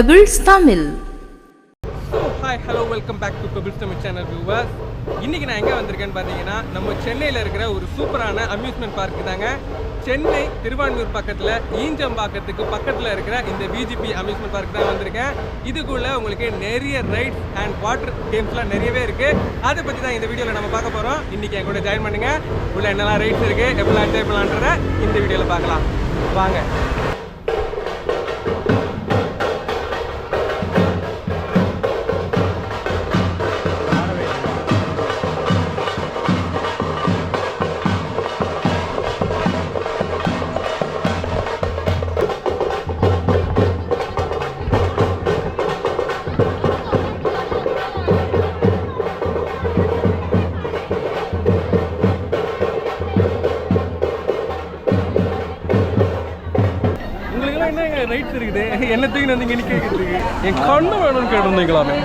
Pebbles Tamil hi hello welcome back to Pebbles Tamil channel viewers இன்னைக்கு நான் எங்கே வந்திருக்கேன்னு பார்த்தீங்கன்னா நம்ம சென்னையில் இருக்கிற ஒரு சூப்பரான அம்யூஸ்மெண்ட் பார்க் தாங்க. சென்னை திருவான்மூர் பக்கத்தில் ஈஞ்சம்பாக்கத்துக்கு பக்கத்தில் இருக்கிற இந்த பிஜிபி அம்யூஸ்மெண்ட் பார்க் தான் வந்திருக்கேன். இதுக்குள்ள உங்களுக்கு நிறைய ரைட்ஸ் அண்ட் வாட்டர் கேம்ஸ்லாம் நிறையவே இருக்குது அதை பற்றி தான் இந்த வீடியோவில் நம்ம பார்க்க போகிறோம் இன்றைக்கி என் கூட ஜாயின் பண்ணுங்க. உள்ள என்னெல்லாம் ரைட்ஸ் இருக்குது எப்படிலாம் என்ஜாய் பண்ணலான்றத இந்த வீடியோவில் பார்க்கலாம். வாங்க. இருக்குது என்ன தூக்கி வந்து இங்கே நிற்கிறதுக்கு என் கண்ணு வேணும்னு கேட்டிருந்தீங்களாமே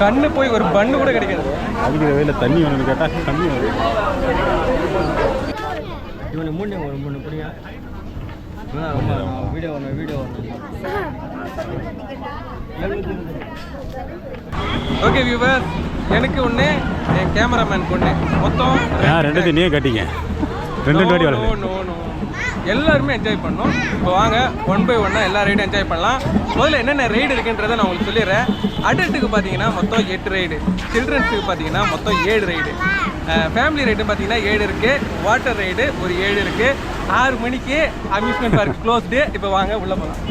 கண்ணு போய் ஒரு பண்ணு கூட கிடைக்காது. அடிக்கிற வெயில தண்ணி வேணும்னு கேட்டால் தண்ணி வேணும். இவனை மூணு ஒரு மூணு புரியா ரொம்ப வீடியோ ஒன்று வீடியோ ஓகே வியூவர் எனக்கு ஒன்று என் கேமராமேன் ஒன்று மொத்தம் ரெண்டு நீயே கட்டிங்க ரெண்டு ரெண்டு வாட்டி எல்லாருமே என்ஜாய் பண்ணோம். இப்போ வாங்க ஒன் பை ஒன்னாக எல்லா ரைடும் என்ஜாய் பண்ணலாம். முதல்ல என்னென்ன ரைடு இருக்குன்றதை நான் உங்களுக்கு சொல்லிடுறேன். அடல்ட்டுக்கு பார்த்தீங்கன்னா மொத்தம் எட்டு ரைடு சில்ட்ரன்ஸுக்கு பார்த்தீங்கன்னா மொத்தம் ஏழு ரைடு ஃபேமிலி ரைடு பார்த்தீங்கன்னா ஏழு இருக்குது வாட்டர் ரைடு ஒரு ஏழு இருக்குது ஆறு மணிக்கு அம்யூஸ்மெண்ட் பார்க் க்ளோஸ்டு இப்போ வாங்க உள்ளே போகலாம்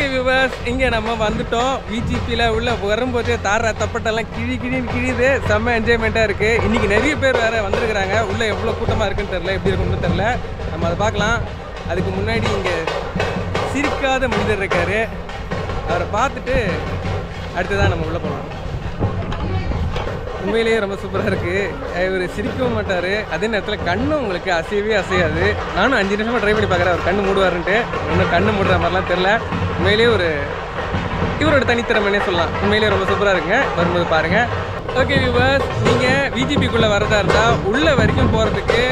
ஓகே வியூவர்ஸ் இங்கே நம்ம வந்துட்டோம். விஜிபியில் உள்ள வரும்போது தார தப்பட்டெல்லாம் கிழி கிழின்னு கிழிது செம்ம என்ஜாய்மெண்ட்டாக இருக்குது இன்றைக்கி நிறைய பேர் வேறு வந்திருக்கிறாங்க. உள்ளே எவ்வளோ கூட்டமாக இருக்குன்னு தெரில எப்படி இருக்குன்னு தெரில நம்ம அதை பார்க்கலாம். அதுக்கு முன்னாடி இங்கே சிரிக்காத மனிதர் இருக்கார். அவரை பார்த்துட்டு அடுத்ததான் நம்ம உள்ளே போகலாம் உண்மையிலேயே ரொம்ப சூப்பராக இருக்குது இவர் சிரிக்கவும் மாட்டார். அதே நேரத்தில் கண்ணும் உங்களுக்கு அசையவே அசையாது. நானும் அஞ்சு நிமிஷமாக ட்ரை பண்ணி பார்க்குறேன். அவர் கண்ணு மூடுவாருன்ட்டு. இன்னும் கண்ணு மூடுற மாதிரிலாம் தெரில உண்மையிலேயே ஒரு இவரோட தனித்திறமைனே சொல்லலாம். உண்மையிலேயே ரொம்ப சூப்பராக இருக்குங்க. வரும்போது பாருங்கள் ஓகே வியூவர்ஸ் நீங்கள் விஜிபிக்குள்ளே வரதா இருந்தால் உள்ள வரைக்கும் போகிறதுக்கு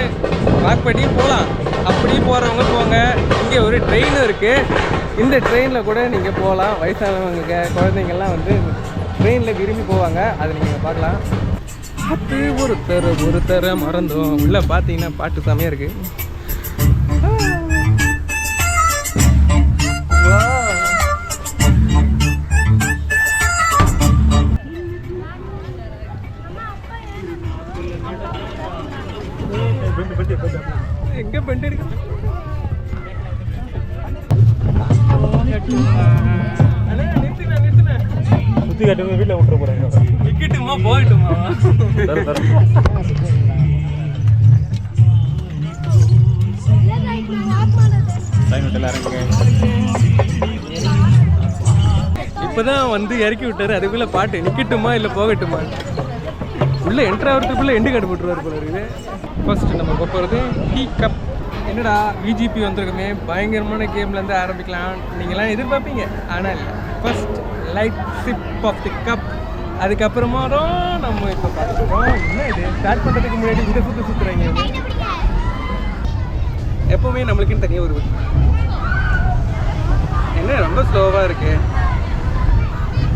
வாக் பண்ணி போகலாம் அப்படி போகிறவங்க போங்க. இங்கே ஒரு ட்ரெயினும் இருக்குது இந்த ட்ரெயினில் கூட நீங்கள் போகலாம் வயசானவங்க குழந்தைங்கள்லாம் வந்து ட்ரெயினில் விரும்பி போவாங்க. அதை நீங்கள் பார்க்கலாம். பார்த்து ஒருத்தர் ஒருத்தர் மறந்தோம். உள்ளே பார்த்தீங்கன்னா பாட்டு செமையாக இருக்குது இப்பதான் இறக்கி விட்டாரு. அதுக்குள்ள பாட்டு நிக்கட்டுமா இல்ல போகட்டுமா? உள்ள என்ட்ரு ஆகிறதுக்குள்ள எண்டு கார்டு போட்டுருவார் போல இருக்குது. ஃபர்ஸ்ட் நம்ம போகிறது டீ கப் என்னடா விஜிபி வந்திருக்குமே. பயங்கரமான கேம்ல இருந்து ஆரம்பிக்கலாம். நீங்களாம் எதிர்பார்ப்பீங்க. ஆனால் இல்லை. First light sip of the cup அதுக்கப்புறமா தான் நம்ம இப்போ பார்த்துருக்கோம் என்ன இது? ஸ்டார்ட் பண்ணுறதுக்கு முன்னாடி இந்த சுற்று சுற்றுறாங்க எப்போவுமே நம்மளுக்குன்னு தனியாக ஒரு என்ன ரொம்ப ஸ்லோவாக இருக்கு.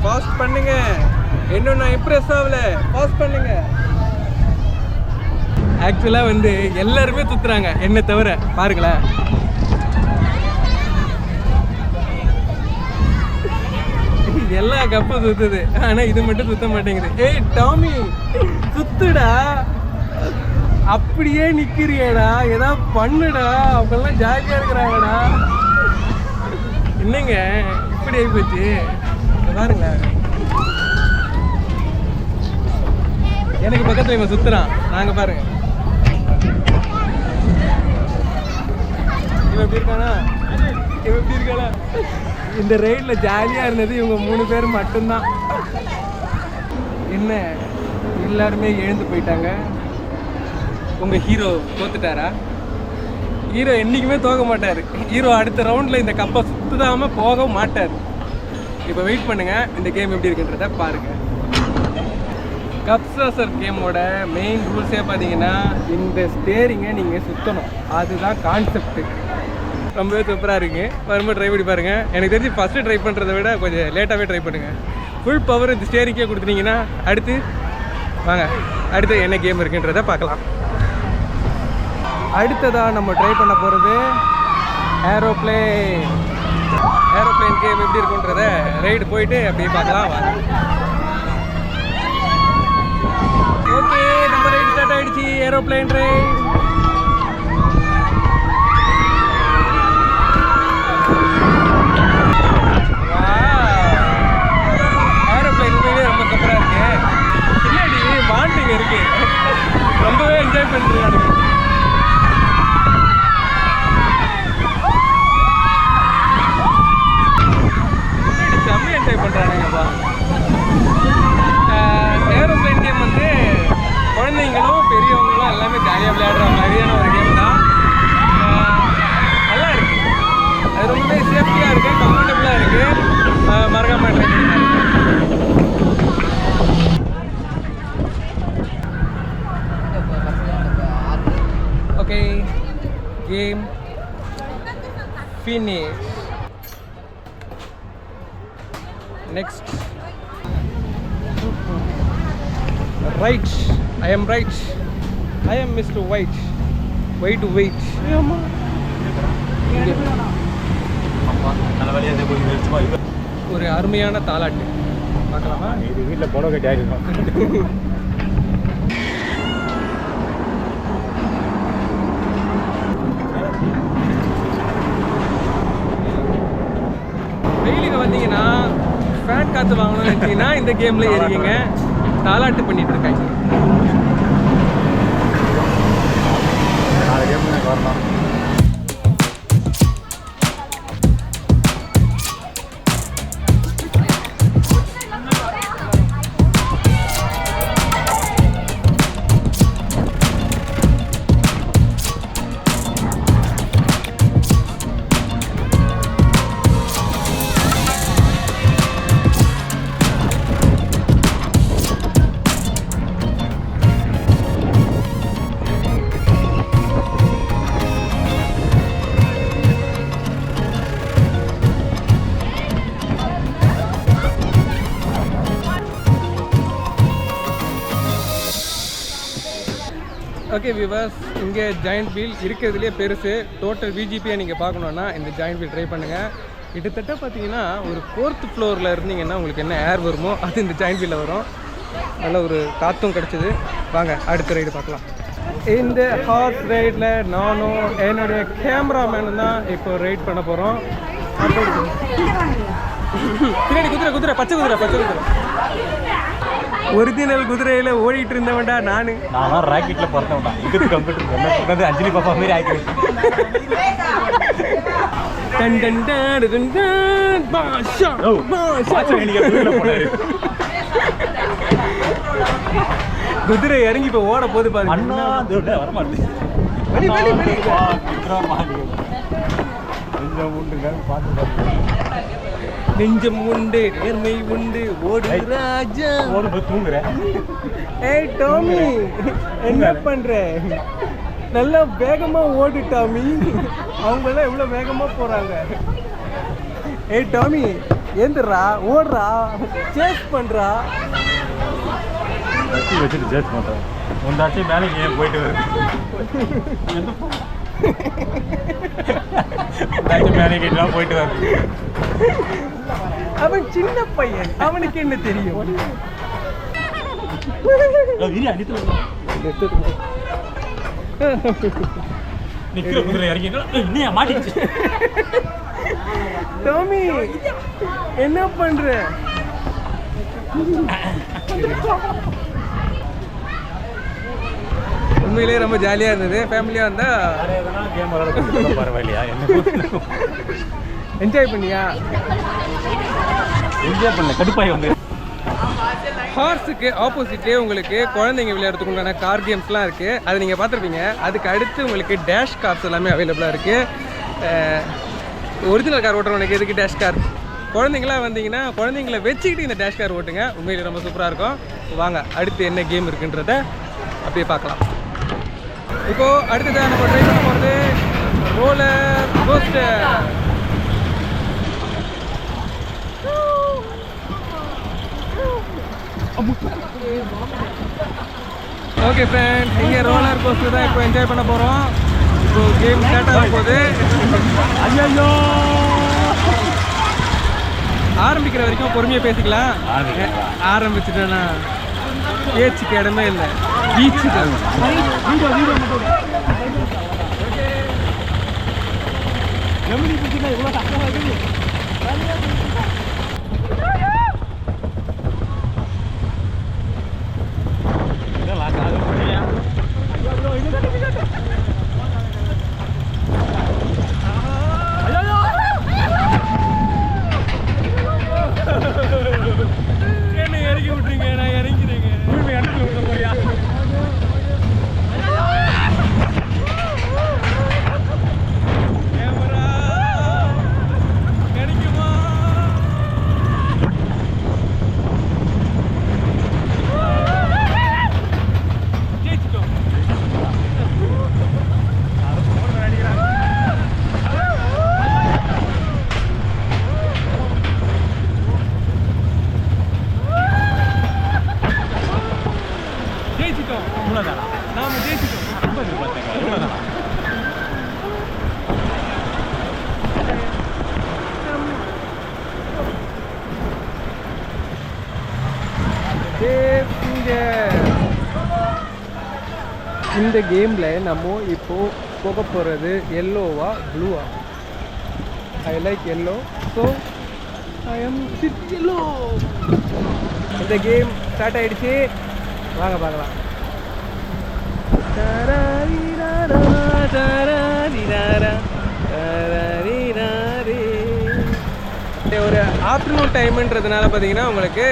ஃபாஸ்ட் பண்ணுங்க. இன்னும் நான் இம்ப்ரெஸ் ஆகல. ஃபாஸ்ட் பண்ணுங்க. ஆக்சுவலாக வந்து எல்லாருமே துத்துறாங்க. என்னை தவிர பாருங்களேன். எல்லா கப்பும் சுத்துது ஆனா இது மட்டும் சுத்த மாட்டேங்குது. ஏய் டாமி சுத்துடா அப்படியே நிக்கிறியேடா. ஏதாவது பண்ணுடா. அப்படிலாம் ஜாலியா இருக்கிறாங்கடா. என்னங்க? இப்படி ஆகி போச்சு. பாருங்க. எனக்கு பக்கத்துல இவன் சுத்துறான். நாங்க பாருங்க. இவன் எப்படி இருக்கானா? இவன் எப்படி இருக்கானா இந்த ரைட்ல ஜாலியா இருந்தது இவங்க மூணு பேர் மட்டும்தான். என்ன? எல்லாருமே எழுந்து போயிட்டாங்க. உங்க ஹீரோ தோத்துட்டாரா? ஹீரோ என்றைக்குமே தோக்க மாட்டார். ஹீரோ அடுத்த ரவுண்டில் இந்த கப்பை சுத்தாம போக மாட்டார். இப்போ வெயிட் பண்ணுங்க. இந்த கேம் எப்படி இருக்குன்றத பாருங்க. கப்சர் கேமோட மெயின் ரூல்ஸே பார்த்தீங்கன்னா இந்த ஸ்டேரிங்கை நீங்கள் சுற்றணும் அதுதான் கான்செப்ட்டு ரொம்பவே சூப்பராக இருக்குது வரும்போது ட்ரை பண்ணி பாருங்கள் எனக்கு தெரிஞ்சு ஃபஸ்ட்டு ட்ரை பண்ணுறதை விட கொஞ்சம் லேட்டாகவே ட்ரை பண்ணுங்கள் ஃபுல் பவர் இந்த ஸ்டேரிங்கே கொடுத்துட்டிங்கன்னா அடுத்து வாங்க அடுத்து என்ன கேம் இருக்குன்றதை பார்க்கலாம். அடுத்ததாக நம்ம ட்ரை பண்ண போகிறது ஏரோப்ளேன் ஏரோப்ளேன் கேம் எப்படி இருக்குன்றத ரைடு போயிட்டு அப்படியே பார்க்கலாம். ஓகே நம்ம ரைடு ஸ்டார்ட் ஆயிடுச்சு. ஏரோப்ளேன் ரைடு ரொம்ப சூப்பராக இருக்கு. பின்னாடி இருக்கு. ரொம்பவே என்ஜாய் பண்ணுறாங்க செம்ம என்ஜாய் பண்ணுறானுங்கப்பா ஏரோப்ளைன் கேம் வந்து குழந்தைங்களும் பெரியவங்களும் எல்லாமே ஜாலியாக விளையாடுற மாதிரியான ஒரு கேம் தான் ஆஹ் நல்லா இருக்கு அது ரொம்பவே சேஃப்டியாக இருக்கு கம்ஃபர்டபுளாக இருக்கு ஆஹ் மறக்காம ட்ரை பண்ணி பாருங்க okay game finish next right i am right நல்ல வழியாக இந்த போய் நிறுத்துமா இது ஒரு அருமையான தாலாட்டு. பார்க்கலாமா? இது வீட்டில் புடவை கட்டி ஆயிருக்கும். வெயிலுக்கு வந்தீங்கன்னா ஃபேன் காற்று வாங்கணும்னு நினச்சிங்கன்னா இந்த கேமில் ஏறிக்கிங்க. தாலாட்டு பண்ணிட்டு இருக்காங்க. நாலு ஓகே விவாஸ் இங்கே ஜாயிண்ட் வீல் இருக்கிறதுலே பெருசு. டோட்டல் விஜிபியை நீங்கள் பார்க்கணுன்னா இந்த ஜாயிண்ட் வீல் ட்ரை பண்ணுங்கள் கிட்டத்தட்ட பார்த்தீங்கன்னா ஒரு ஃபோர்த் ஃப்ளோரில் இருந்தீங்கன்னா உங்களுக்கு என்ன ஏர் வருமோ அது இந்த ஜாயிண்ட் வீலில் வரும். நல்ல ஒரு காற்றும் கிடச்சிது. வாங்க அடுத்த ரைடு பார்க்கலாம். இந்த ஹார்ஸ் ரைடில் நானும் என்னுடைய கேமராமேனும் தான் இப்போ ரைட் பண்ண போகிறோம் பின்னாடி குதிரை குதிரை பச்சை குதிரை பச்சை குதிரை. ஒரிஜினல் குதிரையில் ஓடிட்டு இருந்தவன்டா நான். நான் ராக்கெட்டில் பிறந்தவன்டா. இதுக்கு கம்ப்யூட்டர் என்ன சொன்னது அஞ்சலி பாப்பா மாதிரி போனாரு. குதிரை இறங்கி இப்போ ஓட போது பாருங்க அண்ணா வரமாட்டேன். கொஞ்சம் உண்டுங்க பார்த்து பார்த்து. நெஞ்சம் உண்டு நேர்மை உண்டு. ஓடு. ராஜா. ஓடு போய் தூங்குறேன் ஏய் டாமி என்ன பண்ற? நல்லா வேகமா ஓடு டாமி. அவங்க எல்லாம் எவ்வளவு வேகமா போறாங்க? ஏய் டாமி ஏந்துடுறா ஓடுறா. சேஸ் பண்றா. வச்சுட்டு ஜேஸ் பண்ணுறேன் உண்டாச்சும் வேலைக்கு ஏன் போயிட்டு வருது உண்டாச்சும் எல்லாம் போயிட்டு வருது அவன் சின்ன பையன். அவனுக்கு என்ன தெரியும்? நிக்கிற குதிரை இறங்கி இன்னும் மாட்டிச்சு டாமி என்ன பண்ற? உண்மையிலேயே ரொம்ப ஜாலியாக இருந்தது. ஃபேமிலியாக எதனா கேம் விளையாட பரவாயில்லையா? என்ஜாய் பண்ணியா? என்ஜாய் பண்ணல கடுப்பாய் வந்து. ஹார்ஸுக்கு ஆப்போசிட்லேயே உங்களுக்கு குழந்தைங்க விளையாடுறதுக்கு உண்டான கார் கேம்ஸ்லாம் இருக்குது அது நீங்கள் பார்த்துருப்பீங்க. அதுக்கு அடுத்து உங்களுக்கு டேஷ் கார்ஸ் எல்லாமே அவைலபிளாக இருக்குது ஒரிஜினல் கார் ஓட்டுறவனுக்கு எதுக்கு டேஷ் கார் குழந்தைங்களாம் வந்தீங்கன்னா குழந்தைங்கள வச்சுக்கிட்டு இந்த டேஷ் கார் ஓட்டுங்க. உண்மையிலே ரொம்ப சூப்பராக இருக்கும். வாங்க அடுத்து என்ன கேம் இருக்குன்றத அப்படியே பார்க்கலாம். இப்போது அடுத்ததாக நம்ம ட்ரை பண்ண போகிறது ரோலர் கோஸ்டர் ஓகே ஃப்ரெண்ட்ஸ் இங்கே ரோலர் கோஸ்டர் தான் இப்போ என்ஜாய் பண்ண போகிறோம் இப்போ கேம் ஸ்டார்ட் ஆக போகுது. ஐயோ ஆரம்பிக்கிற வரைக்கும் பொறுமையாக பேசிக்கலாம். ஆரம்பிச்சுட்டேன்னா பேச்சுக்கு இடமே இல்லை. பீச்சு தான் வீடியோ வீடியோ மட்டும் எம்டி பிடிச்சினா இவ்வளோ கஷ்டமா இருக்குது இதெல்லாம் காது முடியா என்ன இறக்கி விட்றீங்க நான் இறங்கிறேங்க உரிமை இடத்துல விட போறியா கேமரா கிடைக்குமா ஜெயிச்சிட்டோம் ஜெயிச்சிட்டோம் இவ்வளோதானா ஜெயிச்சிட்டோம். இந்த கேமில் நம்ம இப்போது போக போகிறது எல்லோவா ப்ளூவா I like yellow so I am sit yellow இந்த கேம் ஸ்டார்ட் ஆகிடுச்சு வாங்க பார்க்கலாம். ஒரு ஆஃப்டர்நூன் டைமுன்றதுனால பார்த்தீங்கன்னா உங்களுக்கு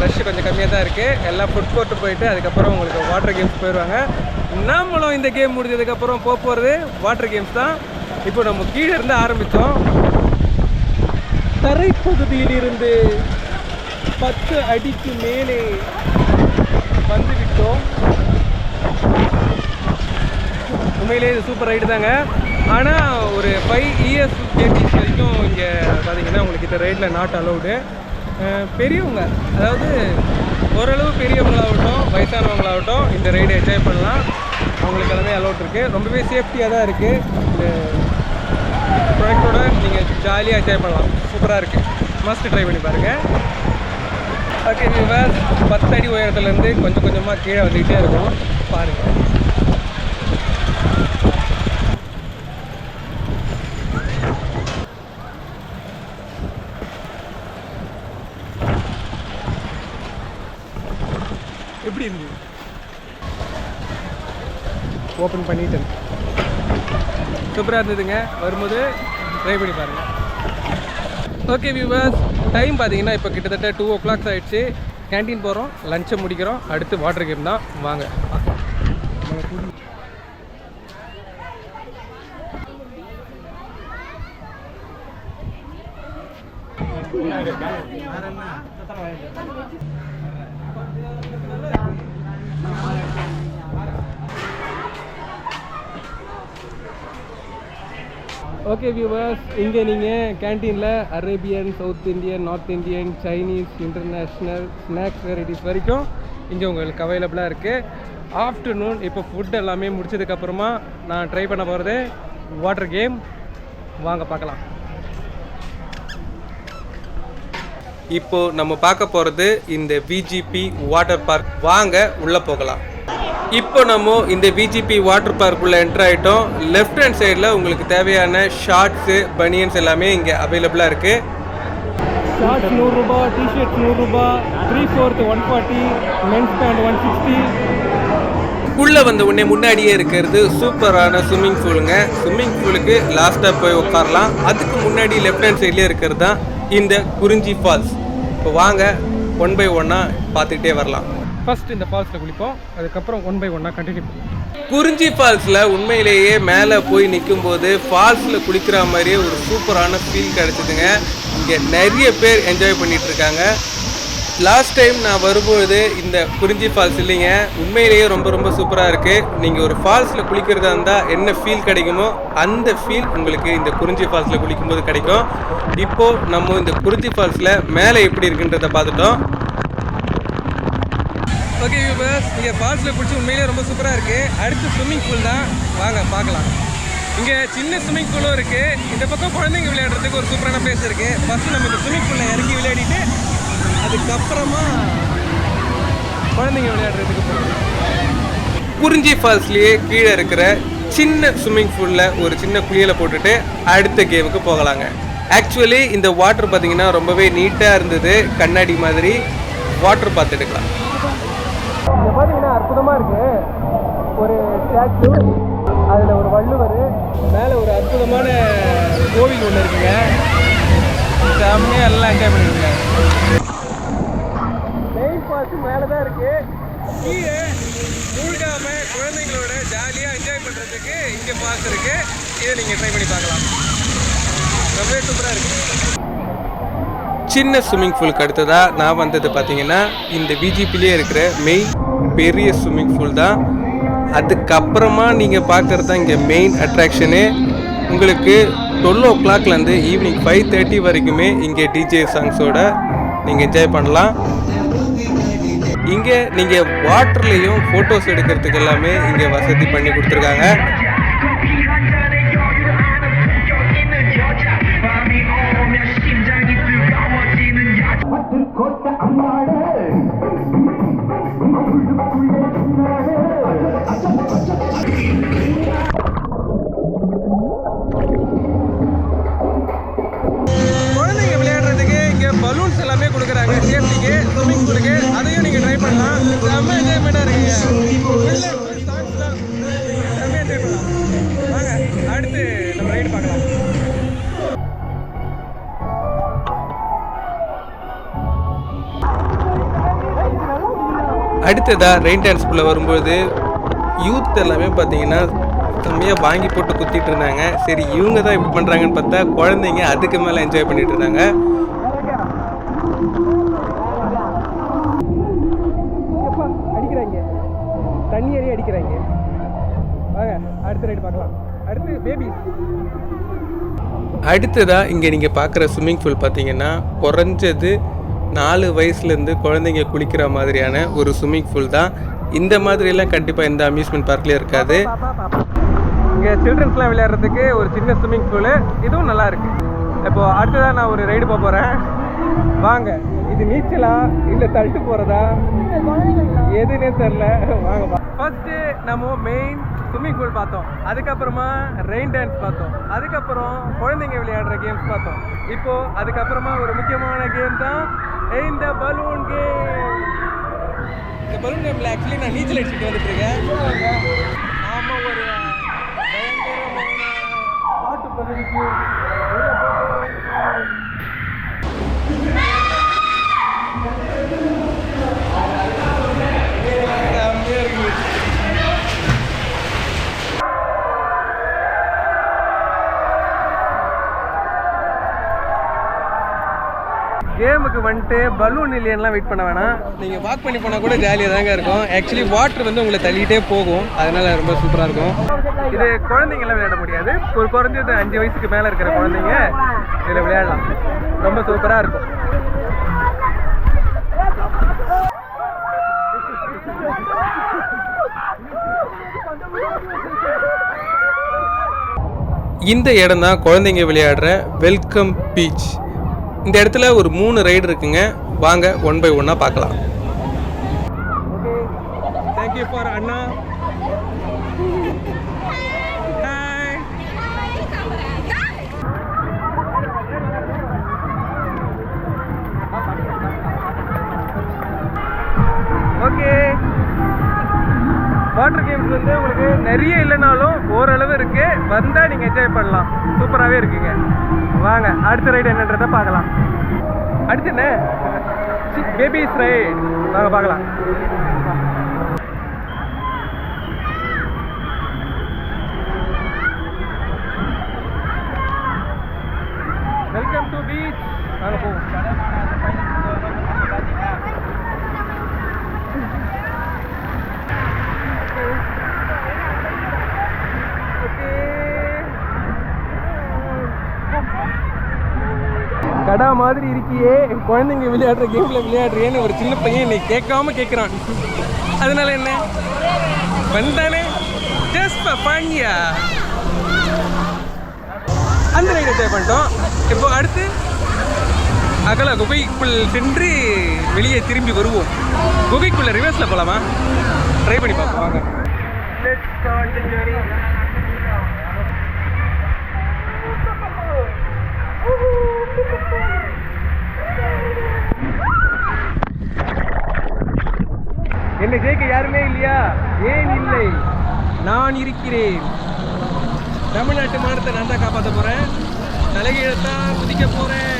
ரஷ் கொஞ்சம் கம்மியாக தான் இருக்குது எல்லாம் ஃபுட் கோர்ட்டு போயிட்டு அதுக்கப்புறம் உங்களுக்கு வாட்டர் கேம்ஸ் போயிடுவாங்க நாமளும் இந்த கேம் முடிஞ்சதுக்கப்புறம் போக போகிறது வாட்டர் கேம்ஸ் தான் இப்போ நம்ம கீழே இருந்து ஆரம்பித்தோம் தரைப்பகுதியிலிருந்து பத்து அடிக்கு மேலே வந்து உண்மையிலே இது சூப்பர் ரைடு தாங்க. ஆனால் ஒரு ஃபைவ் இயர்ஸ் கேபிஸ் வரைக்கும் இங்கே பார்த்தீங்கன்னா உங்களுக்கு இந்த ரைடில் நாட் அலௌடு பெரியவங்க அதாவது ஓரளவு பெரியவங்களாகட்டும் வயசானவங்களாகட்டும் இந்த ரைடை என்ஜாய் பண்ணலாம். அவங்களுக்கு எல்லாமே அலௌட் இருக்குது ரொம்பவே சேஃப்டியாக தான் இருக்குது இந்த ப்ராடக்டோட நீங்கள் ஜாலியாக என்ஜாய் பண்ணலாம். சூப்பராக இருக்குது மஸ்ட் ட்ரை பண்ணி பாருங்கள் ஓகே விவாஸ் பத்து அடி உயரத்துலேருந்து கொஞ்சம் கொஞ்சமாக கீழே வந்துக்கிட்டே இருக்கும். பாருங்கள் எப்படி இருந்தது ஓப்பன் பண்ணிட்டேன். சூப்பராக இருந்ததுங்க. வரும்போது ட்ரை பண்ணி பாருங்கள் ஓகே வியூவர்ஸ் டைம் பார்த்தீங்கன்னா இப்போ கிட்டத்தட்ட டூ ஓ கிளாக்ஸ் ஆகிடுச்சு கேண்டீன் போகிறோம் லஞ்சை முடிக்கிறோம். அடுத்து வாட்டர் கேம் தான். வாங்க பார்க்கலாம். நம்மளை கூட்டி- ஓகே வியூவர்ஸ் இங்கே நீங்கள் கேண்டீனில் Arabian South Indian North Indian Chinese international snacks varieties வரைக்கும் இங்கே உங்களுக்கு அவைலபிளாக இருக்குது ஆஃப்டர்நூன் இப்போ ஃபுட் எல்லாமே முடிச்சதுக்கப்புறமா நான் ட்ரை பண்ண போகிறது வாட்டர் கேம் வாங்க பார்க்கலாம். இப்போது நம்ம பார்க்க போகிறது இந்த விஜிபி வாட்டர் பார்க் வாங்க உள்ளே போகலாம். இப்போ நம்ம இந்த விஜிபி வாட்டர் பார்க்குள்ளே என்டர் ஆகிட்டோம் லெஃப்ட் ஹேண்ட் சைடில் உங்களுக்கு தேவையான ஷார்ட்ஸு பனியன்ஸ் எல்லாமே இங்கே அவைலபிளாக இருக்குது ஷார்ட்ஸ் நூறுரூபா டிஷர்ட் நூறுரூபா three fourth one forty men's pant one sixty உள்ளே வந்த உடனே முன்னாடியே இருக்கிறது சூப்பரான ஸ்விம்மிங் பூலுங்க ஸ்விம்மிங் பூலுக்கு லாஸ்ட்டாக போய் உட்காரலாம். அதுக்கு முன்னாடி லெஃப்ட் ஹேண்ட் சைட்லேயே இருக்கிறது தான் இந்த குறிஞ்சி ஃபால்ஸ் இப்போ வாங்க ஒன் பை ஒன்னாக பார்த்துக்கிட்டே வரலாம். ஃபர்ஸ்ட் இந்த ஃபால்ஸில் குளிப்போம். அதுக்கப்புறம் ஒன் பை ஒன்னாக கண்டினியூ பண்ணுவோம். குறிஞ்சி ஃபால்ஸில் உண்மையிலேயே மேலே போய் நிற்கும் போது ஃபால்ஸில் குளிக்கிற மாதிரியே ஒரு சூப்பரான ஃபீல் கிடச்சிதுங்க. இங்கே நிறைய பேர் என்ஜாய் பண்ணிகிட்ருக்காங்க இருக்காங்க லாஸ்ட் டைம் நான் வரும்பொழுது இந்த குறிஞ்சி ஃபால்ஸ் இல்லைங்க. உண்மையிலேயே ரொம்ப ரொம்ப சூப்பராக இருக்குது நீங்கள் ஒரு ஃபால்ஸில் குளிக்கிறதா இருந்தால் என்ன ஃபீல் கிடைக்குமோ அந்த ஃபீல் உங்களுக்கு இந்த குறிஞ்சி ஃபால்ஸில் குளிக்கும்போது கிடைக்கும். இப்போது நம்ம இந்த குறிஞ்சி ஃபால்ஸில் மேலே எப்படி இருக்குன்றதை பார்த்துட்டோம். ஓகே வியூபர்ஸ் இங்கே ஃபால்ஸில் பிடிச்சி உண்மையிலே ரொம்ப சூப்பராக இருக்குது அடுத்து ஸ்விம்மிங் பூல் தான். வாங்க பார்க்கலாம். இங்கே சின்ன ஸ்விம்மிங் பூலும் இருக்குது இந்த பக்கம் குழந்தைங்க விளையாடுறதுக்கு ஒரு சூப்பரான பிளேஸ் இருக்குது ஃபஸ்ட்டு நம்ம இந்த ஸ்விம்மிங் பூலில் இறங்கி விளையாடிட்டு அதுக்கப்புறமா குழந்தைங்க விளையாடுறதுக்கு போகணும் குறிஞ்சி ஃபால்ஸ்லேயே கீழே இருக்கிற சின்ன ஸ்விம்மிங் பூலில் ஒரு சின்ன குளியலை போட்டுட்டு அடுத்த கேமுக்கு போகலாங்க. ஆக்சுவலி இந்த வாட்டர் பார்த்தீங்கன்னா ரொம்பவே நீட்டாக இருந்தது. கண்ணாடி மாதிரி வாட்டர் பார்த்து எடுக்கலாம் இங்கே பார்த்தீங்கன்னா அற்புதமாக இருக்கு. ஒரு ஸ்டாச்சு அதில் ஒரு வள்ளுவர் மேலே ஒரு அற்புதமான கோவில் ஒன்று இருக்குங்க. செம்மையாக எல்லாம் என்ஜாய் பண்ணிருக்காங்க. மெயின் பாஸ் மேலே தான் இருக்கு. கீழே மூழ்காம குழந்தைங்களோட ஜாலியாக என்ஜாய் பண்ணுறதுக்கு இங்கே பாஸ் இருக்கு. இதை நீங்கள் ட்ரை பண்ணி பார்க்கலாம். ரொம்பவே சூப்பராக இருக்குது சின்ன ஸ்விம்மிங் பூலுக்கு அடுத்ததாக நான் வந்தது பார்த்தீங்கன்னா இந்த பிஜிபிலேயே இருக்கிற மெயின் பெரிய ஸ்விம்மிங் பூல் தான். அதுக்கப்புறமா நீங்கள் பார்க்குறது தான் இங்கே மெயின் அட்ராக்ஷனு உங்களுக்கு டுவெல் ஓ கிளாக்லேருந்து ஈவினிங் ஃபைவ் தேர்ட்டி வரைக்குமே இங்கே டிஜே சாங்ஸோட நீங்கள் என்ஜாய் பண்ணலாம். இங்கே நீங்கள் வாட்டர்லேயும் ஃபோட்டோஸ் எடுக்கிறதுக்கு எல்லாமே இங்கே வசதி பண்ணி கொடுத்துருக்காங்க. அடுத்ததாக ரெயின் டான்ஸ்குள்ளே வரும்போது யூத் எல்லாமே பார்த்தீங்கன்னா செம்மையாக வாங்கி போட்டு குத்திட்டு இருந்தாங்க. சரி இவங்க தான் இப்படி பண்ணுறாங்கன்னு பார்த்தா குழந்தைங்க அதுக்கு மேலே என்ஜாய் பண்ணிட்டு இருந்தாங்க. அடிக்கிறாங்க. தண்ணி ஏறி அடிக்கிறாங்க. வாங்க அடுத்த ரைடு பார்க்கலாம். அடுத்து பேபி அடுத்ததாக இங்கே நீங்கள் பார்க்குற ஸ்விம்மிங் பூல் பார்த்தீங்கன்னா குறைஞ்சது நாலு வயசுலேருந்து குழந்தைங்க குளிக்கிற மாதிரியான ஒரு ஸ்விம்மிங் பூல் தான். இந்த மாதிரிலாம் கண்டிப்பாக எந்த அம்யூஸ்மெண்ட் பார்க்லேயும் இருக்காது. இங்கே சில்ட்ரன்ஸ்லாம் விளையாடுறதுக்கு ஒரு சின்ன ஸ்விம்மிங் பூலு இதுவும் நல்லா இருக்கு. இப்போ அடுத்ததாக நான் ஒரு ரைடு போக போகிறேன் வாங்க. இது நீச்சலா? இல்லை தள்ளிட்டு போகிறதா எதுன்னே தெரில வாங்க ஃபர்ஸ்ட்டு நம்ம மெயின் ஸ்விம்மிங் பூல் பார்த்தோம். அதுக்கப்புறமா ரெயின் டான்ஸ் பார்த்தோம். அதுக்கப்புறம் குழந்தைங்க விளையாடுற கேம்ஸ் பார்த்தோம். இப்போது அதுக்கப்புறமா ஒரு முக்கியமான கேம் தான் இந்த பலூன் கேம் இந்த பலூன் கேமில் ஆக்சுவலி நான் நீச்சல் அடிச்சுட்டு வந்துட்டு இருக்கேன். நாம ஒரு பயங்கரமான பாட்டு பகுதிக்கு கேமுக்கு வந்துட்டு பலூன் இல்லையன்லாம் வெயிட் பண்ண வேணாம். நீங்கள் வாக் பண்ணி போனால் கூட ஜாலியாக தாங்க இருக்கும். ஆக்சுவலி வாட்டர் வந்து உங்களை தள்ளிகிட்டே போகும். அதனால ரொம்ப சூப்பராக இருக்கும். இது குழந்தைங்களாம் விளையாட முடியாது. ஒரு குறைஞ்சது அஞ்சு வயசுக்கு மேலே இருக்கிற குழந்தைங்க இதில் விளையாடலாம். ரொம்ப சூப்பராக இருக்கும். இந்த இடம் தான் குழந்தைங்க விளையாடுற வெல்கம் பீச் இந்த இடத்துல ஒரு மூணு ரைடு இருக்குங்க. வாங்க ஒன் பை ஒன்னாக பார்க்கலாம். ஓகே தேங்க்யூ ஃபார் அண்ணா. கேம்ஸ் வந்து உங்களுக்கு நிறைய இல்லைனாலும் ஓரளவு இருக்கு. வந்தால் நீங்கள் என்ஜாய் பண்ணலாம். சூப்பராகவே இருக்குங்க. வாங்க அடுத்த ரைடு என்னன்றதை பார்க்கலாம். அடுத்து என்ன? பேபிஸ் ரைடு வாங்க பார்க்கலாம் கடா மாதிரி என் குழந்தைங்க விளையாடுற கேமில் விளையாடுறியேன்னு ஒரு சின்ன பையன் என்னை கேட்காம கேட்குறான். அதனால என்ன? வந்தானே? ஜஸ்ட் பண்ணியா அந்த ரைடை ட்ரை பண்ணிட்டோம். இப்போ அடுத்து அகல குகைக்குள் சென்று வெளியே திரும்பி வருவோம். குகைக்குள்ள ரிவர்ஸில் போகலாமா ட்ரை பண்ணி பார்ப்போம் வாங்க. என்னை ஜெயிக்க யாருமே இல்லையா? ஏன் இல்லை? நான் இருக்கிறேன். தமிழ்நாட்டு மாநிலத்தை நான் தான் காப்பாற்ற போறேன். தலைகீழத்தான் குதிக்க போறேன்.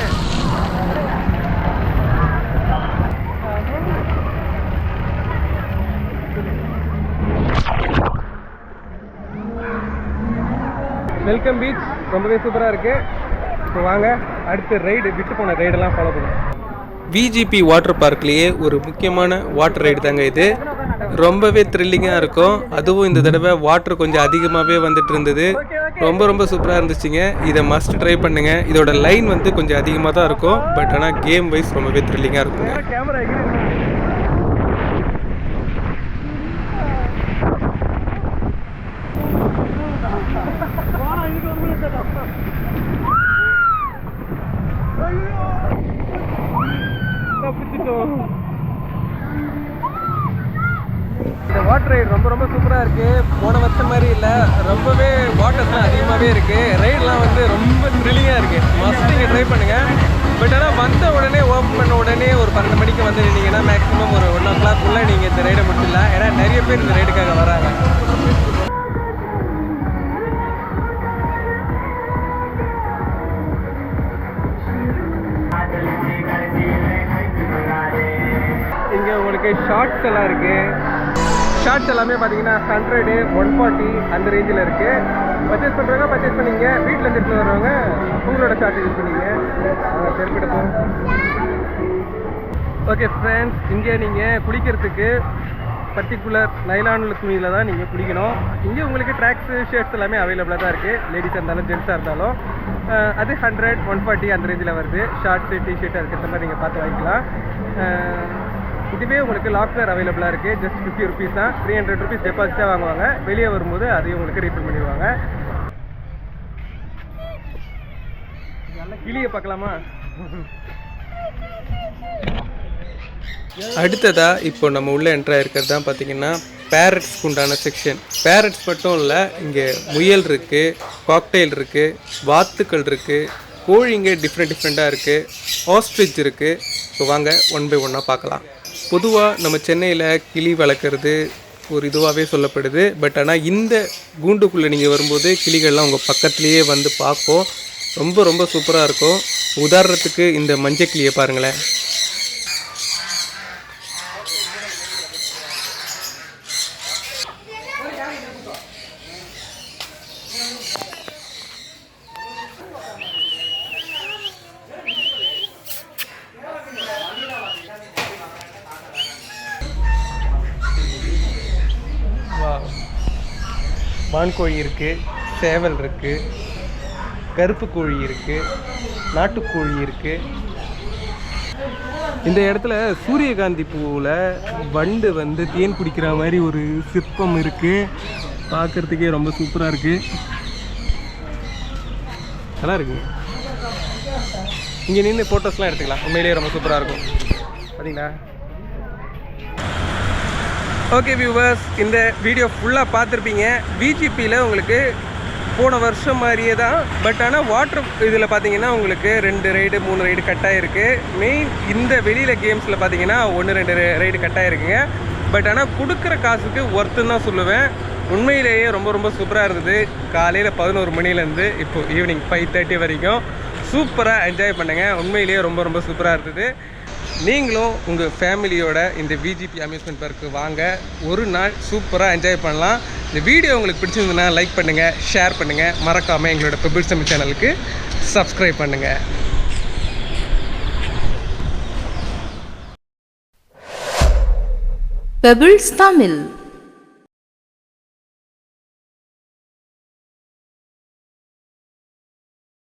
வெல்கம் பீச் ரொம்பவே சூப்பராக இருக்குது இப்போ வாங்க. அடுத்து ரைடு விட்டு போன ரைடெல்லாம் ஃபாலோ பண்ணுவோம். விஜிபி வாட்டர் பார்க்லேயே ஒரு முக்கியமான வாட்டர் ரைடு தாங்க இது. ரொம்பவே த்ரில்லிங்காக இருக்கும். அதுவும் இந்த தடவை வாட்டர் கொஞ்சம் அதிகமாகவே வந்துட்டு இருந்தது. ரொம்ப ரொம்ப சூப்பராக இருந்துச்சுங்க. இதை மஸ்ட் ட்ரை பண்ணுங்க. இதோட லைன் வந்து கொஞ்சம் அதிகமாக தான் இருக்கும். பட் ஆனால் கேம் வைஸ் ரொம்பவே த்ரில்லிங்காக இருக்குங்க. உடனே பண்ண உடனே ஒரு பன்னெண்டு மணிக்கு வந்து நின்னீங்கன்னா மேக்ஸிமம் ஒரு ஒன் ஓ கிளாக்குள்ளே நீங்கள் இந்த ரைடை முடிச்சிடலாம். ஏன்னா நிறைய பேர் இந்த ரைடுக்காக வராங்க. இங்கே உங்களுக்கு ஷார்ட்ஸ் எல்லாம் இருக்குது ஷார்ட்ஸ் எல்லாமே பார்த்தீங்கன்னா ஹண்ட்ரடு ஒன் ஃபார்ட்டி அந்த ரேஞ்சில் இருக்குது பர்ச்சேஸ் பண்ணுறவங்க பர்ச்சேஸ் பண்ணிங்க வீட்டில் இருந்து வர்றவங்க டூரோட உங்களோட ஷார்ட் யூஸ் பண்ணீங்க தெருப்பிடப்போம் ஓகே ஃப்ரெண்ட்ஸ் இங்கே நீங்கள் குளிக்கிறதுக்கு பர்டிகுலர் நைலானில் துணியில் தான் நீங்கள் குளிக்கணும். இங்கே உங்களுக்கு ட்ராக்ஸு ஷர்ட்ஸ் எல்லாமே அவைலபிளாக தான் இருக்குது லேடிஸாக இருந்தாலும் ஜென்ஸாக இருந்தாலும். அது ஹண்ட்ரட் ஒன் ஃபார்ட்டி அந்த ரேஞ்சில் வருது. ஷார்ட்ஸு டிஷர்ட் அதுக்கேற்ற மாதிரி நீங்கள் பார்த்து வாங்கிக்கலாம். இதுவே உங்களுக்கு லாக்கர் அவைலபிளாக இருக்குது ஜஸ்ட் ஃபிஃப்டி ருபீஸ் தான். த்ரீ ஹண்ட்ரட் ருபீஸ் டெபாசிட்டாக வாங்குவாங்க. வெளியே வரும்போது அதையும் உங்களுக்கு ரீஃபண்ட் பண்ணிடுவாங்க. கிளியை பார்க்கலாமா? அடுத்ததாக இப்போ நம்ம உள்ள என்ட்ரா இருக்கிறது தான் பார்த்தீங்கன்னா பேரட்ஸ்க்கு உண்டான செக்ஷன் பேரட்ஸ் மட்டும் இல்லை இங்கே முயல் இருக்குது காக்டெயில் இருக்குது வாத்துக்கள் இருக்குது கோழிங்க டிஃப்ரெண்ட் டிஃப்ரெண்ட்டாக இருக்குது ஆஸ்ட்ரிச் இருக்குது ஸோ வாங்க ஒன் பை ஒன்னாக பார்க்கலாம். பொதுவாக நம்ம சென்னையில் கிளி வளர்க்குறது ஒரு இதுவாகவே சொல்லப்படுது. பட் ஆனால் இந்த கூண்டுக்குள்ளே நீங்கள் வரும்போது கிளிகள்லாம் உங்கள் பக்கத்துலேயே வந்து பார்க்கும் ரொம்ப ரொம்ப சூப்பராக இருக்கும். உதாரணத்துக்கு இந்த மஞ்சள் கிளியை பாருங்களேன். வான்கோழி இருக்குது சேவல் இருக்குது கருப்பு கோழி இருக்குது நாட்டுக்கோழி இருக்குது இந்த இடத்துல சூரியகாந்தி பூவில் வண்டு வந்து தேன் குடிக்கிற மாதிரி ஒரு சிற்பம் இருக்குது பார்க்குறதுக்கே ரொம்ப சூப்பராக இருக்குது நல்லா இருக்குங்க இங்கே நின்று ஃபோட்டோஸ்லாம் எடுத்துக்கலாம். உண்மையிலேயே ரொம்ப சூப்பராக இருக்கும். பார்த்தீங்களா ஓகே வியூவர்ஸ் இந்த வீடியோ ஃபுல்லாக பார்த்துருப்பீங்க. விஜிபியில் உங்களுக்கு போன வருஷம் மாதிரியே தான். பட் ஆனால் வாட்டர் இதில் பார்த்தீங்கன்னா உங்களுக்கு ரெண்டு ரைடு மூணு ரைடு கட்டாக இருக்குது மெயின் இந்த வெளியில் கேம்ஸில் பார்த்தீங்கன்னா ஒன்று ரெண்டு ரைடு கட்டாக இருக்குங்க. பட் ஆனால் கொடுக்குற காசுக்கு ஒர்த்துன்னு தான் சொல்லுவேன். உண்மையிலேயே ரொம்ப ரொம்ப சூப்பராக இருந்தது. காலையில் பதினோரு மணிலேருந்து இப்போ ஈவினிங் ஃபைவ் தேர்ட்டி வரைக்கும் சூப்பராக என்ஜாய் பண்ணுங்கள் உண்மையிலேயே ரொம்ப ரொம்ப சூப்பராக இருந்தது. நீங்களும் உங்கள் ஃபேமிலியோட இந்த விஜிபி அம்யூஸ்மெண்ட் பார்க்கு வாங்க. ஒரு நாள் சூப்பராக என்ஜாய் பண்ணலாம். இந்த வீடியோ உங்களுக்கு பிடிச்சிருந்ததுன்னா லைக் பண்ணுங்கள் ஷேர் பண்ணுங்கள் மறக்காமல் எங்களோட பெபிள் சமி சேனலுக்கு சப்ஸ்கிரைப் பண்ணுங்கள் பெபிள்ஸ் தமிழ்